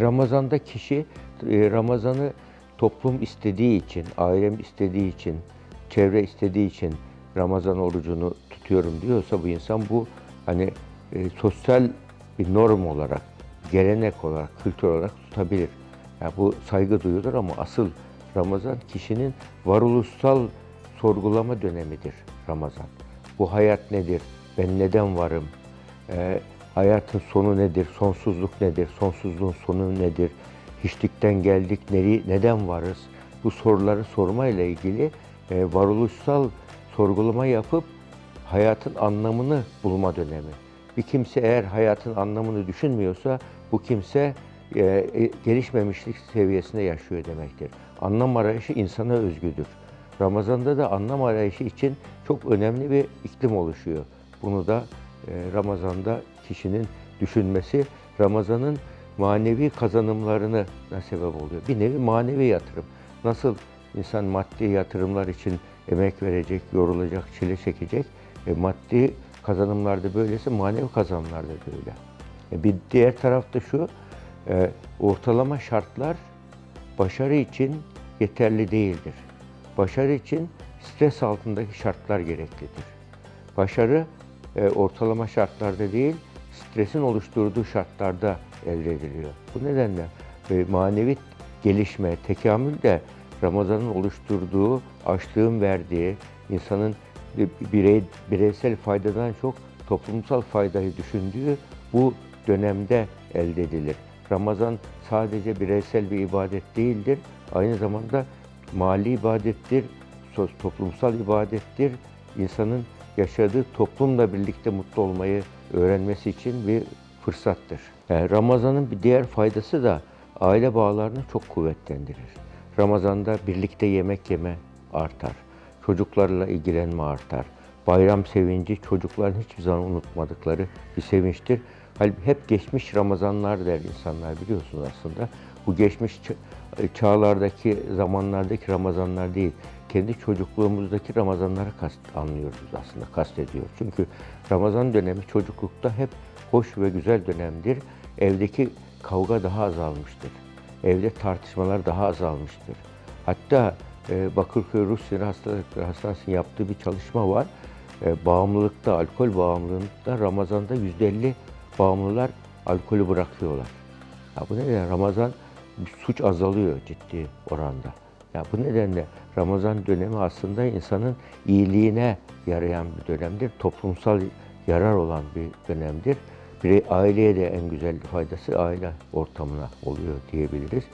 Ramazan'da kişi e, Ramazan'ı toplum istediği için, ailem istediği için, çevre istediği için Ramazan orucunu tutuyorum diyorsa bu insan bu hani e, sosyal bir norm olarak, gelenek olarak, kültür olarak tutabilir. Yani bu saygı duyulur ama asıl Ramazan kişinin varoluşsal sorgulama dönemidir Ramazan. Bu hayat nedir? Ben neden varım? Ee, hayatın sonu nedir? Sonsuzluk nedir? Sonsuzluğun sonu nedir? Hiçlikten geldik, nereye, neden varız? Bu soruları sormayla ilgili e, varoluşsal sorgulama yapıp hayatın anlamını bulma dönemi. Bir kimse eğer hayatın anlamını düşünmüyorsa bu kimse e, e, gelişmemişlik seviyesinde yaşıyor demektir. Anlam arayışı insana özgüdür. Ramazan'da da anlam arayışı için çok önemli bir iklim oluşuyor. Bunu da Ramazan'da kişinin düşünmesi, Ramazan'ın manevi kazanımlarına sebep oluyor. Bir nevi manevi yatırım. Nasıl insan maddi yatırımlar için emek verecek, yorulacak, çile çekecek. E, maddi kazanımlarda böylesi manevi kazanımlarda da öyle. E, bir diğer tarafta şu, e, ortalama şartlar başarı için yeterli değildir. Başarı için stres altındaki şartlar gereklidir. Başarı ortalama şartlarda değil, stresin oluşturduğu şartlarda elde ediliyor. Bu nedenle e, manevi gelişme, tekamül de Ramazan'ın oluşturduğu, açlığın verdiği, insanın bir- birey, bireysel faydadan çok toplumsal faydayı düşündüğü bu dönemde elde edilir. Ramazan sadece bireysel bir ibadet değildir, aynı zamanda mali ibadettir, toplumsal ibadettir. İnsanın yaşadığı toplumla birlikte mutlu olmayı öğrenmesi için bir fırsattır. Yani Ramazan'ın bir diğer faydası da aile bağlarını çok kuvvetlendirir. Ramazan'da birlikte yemek yeme artar. Çocuklarla ilgilenme artar. Bayram sevinci çocukların hiçbir zaman unutmadıkları bir sevinçtir. Halbuki hep geçmiş Ramazanlar der insanlar biliyorsunuz aslında. Bu geçmiş ça- çağlardaki zamanlardaki Ramazanlar değil. Kendi çocukluğumuzdaki Ramazanları kast anlıyoruz aslında, kastediyoruz. Çünkü Ramazan dönemi çocuklukta hep hoş ve güzel dönemdir. Evdeki kavga daha azalmıştır. Evde tartışmalar daha azalmıştır. Hatta e, Bakırköy Ruh Sinir Hastalıkları Hastanesi'nin yaptığı bir çalışma var. E, bağımlılıkta, alkol bağımlılığında Ramazan'da %50 bağımlılar alkolü bırakıyorlar. Ya bu nedenle Ramazan suç azalıyor ciddi oranda. Ya bu nedenle Ramazan dönemi aslında insanın iyiliğine yarayan bir dönemdir. Toplumsal yarar olan bir dönemdir. Bir aileye de en güzel faydası aile ortamına oluyor diyebiliriz.